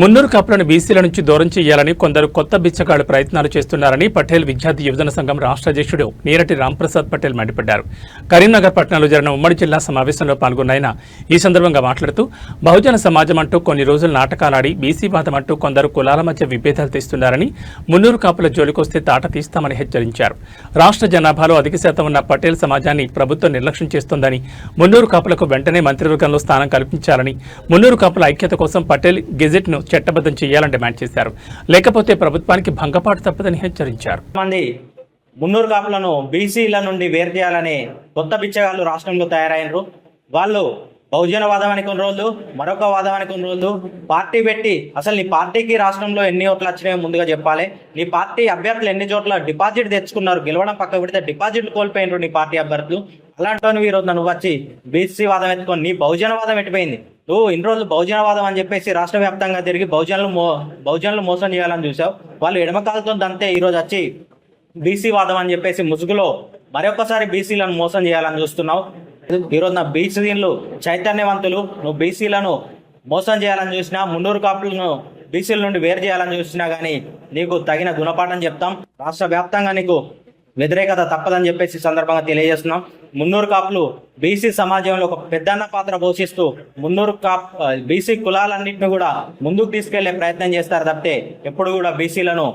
మున్నూరు కాపులను బీసీల నుంచి దూరం చేయాలని కొందరు కొత్త బిచ్చగాళ్ళు ప్రయత్నాలు చేస్తున్నారని పటేల్ విద్యార్థి యువజన సంఘం రాష్ట్ర అధ్యక్షుడు నీరటి రాంప్రసాద్ పటేల్ మండిపడ్డారు. కరీంనగర్ పట్టణంలో జరిగిన ఉమ్మడి జిల్లా సమావేశంలో పాల్గొన్న ఆయన ఈ సందర్భంగా మాట్లాడుతూ బహుజన సమాజం అంటూ కొన్ని రోజులు నాటకాలాడి బీసీవాదం అంటూ కొందరు కులాల మధ్య విభేదాలు తెస్తున్నారని మున్నూరు కాపుల జోలికొస్తే తాట తీస్తామని హెచ్చరించారు. రాష్ట్ర జనాభాలో అధిక శాతం ఉన్న పటేల్ సమాజాన్ని ప్రభుత్వం నిర్లక్ష్యం చేస్తోందని మున్నూరు కాపులకు వెంటనే మంత్రివర్గంలో స్థానం కల్పించాలని మున్నూరు కాపుల ఐక్యత కోసం పటేల్ గెజెట్ను చట్టబద్ధం చేయాలని డిమాండ్ చేశారు. లేకపోతే ప్రభుత్వానికి భంగపాటు తప్పదని హెచ్చరించారు. మంది మున్నూరు కాపులను బీసీల నుండి వేరు చేయాలని కొత్త బిచ్చగాళ్ళు రాష్ట్రంలో తయారైనరు. వాళ్ళు బహుజన వాదం అని కొన్ని రోజులు మరొక వాదం అని కొన్ని రోజులు పార్టీ పెట్టి అసలు నీ పార్టీకి రాష్ట్రంలో ఎన్ని ఓట్లు వచ్చినాయో ముందుగా చెప్పాలి. నీ పార్టీ అభ్యర్థులు ఎన్ని చోట్ల డిపాజిట్ తెచ్చుకున్నారు గెలవడం పక్క పెడితే డిపాజిట్లు కోల్పోయినారు నీ పార్టీ అభ్యర్థులు. అలాంటి ఈ రోజు నువ్వు వచ్చి బీసీ వాదం ఎత్తుకొని నీ బహుజన వాదం ఎట్టిపోయింది? నువ్వు ఇన్ని రోజులు బహుజనవాదం అని చెప్పేసి రాష్ట్ర వ్యాప్తంగా తిరిగి బహుజనులు మో బహుజనులు మోసం చేయాలని చూసావు. వాళ్ళు ఎడమకాలతో దంతే ఈరోజు వచ్చి బీసీ వాదం అని చెప్పేసి ముసుగులో మరొకసారి బీసీలను మోసం చేయాలని చూస్తున్నావు. ఈరోజు నా బీసీలు చైతన్యవంతులు. నువ్వు బీసీలను మోసం చేయాలని చూసినా మున్నూరు కాపులను బీసీల నుండి వేరు చేయాలని చూసినా కానీ నీకు తగిన గుణపాఠం చెప్తాం. రాష్ట్ర వ్యాప్తంగా నీకు వ్యతిరేకత తప్పదని చెప్పేసి సందర్భంగా తెలియజేస్తున్నాం. మున్నూరు కాపులు బీసీ సమాజంలో ఒక పెద్దన్న పాత్ర పోషిస్తూ మున్నూరు కాప్ బీసీ కులాలన్నింటిని కూడా ముందుకు తీసుకెళ్ళే ప్రయత్నం చేస్తారు తప్పితే ఎప్పుడు కూడా బీసీలను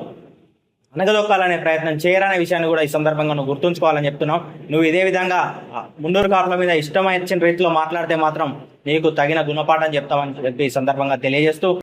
అనగదొక్కాలనే ప్రయత్నం చేయరనే విషయాన్ని కూడా ఈ సందర్భంగా నువ్వు గుర్తుంచుకోవాలని చెప్తున్నావు నువ్వు ఇదే విధంగా ముండూరు కాపుల మీద ఇష్టమైన రీతిలో మాట్లాడితే మాత్రం నీకు తగిన గుణపాఠం చెప్తామని చెప్పి ఈ సందర్భంగా తెలియజేస్తూ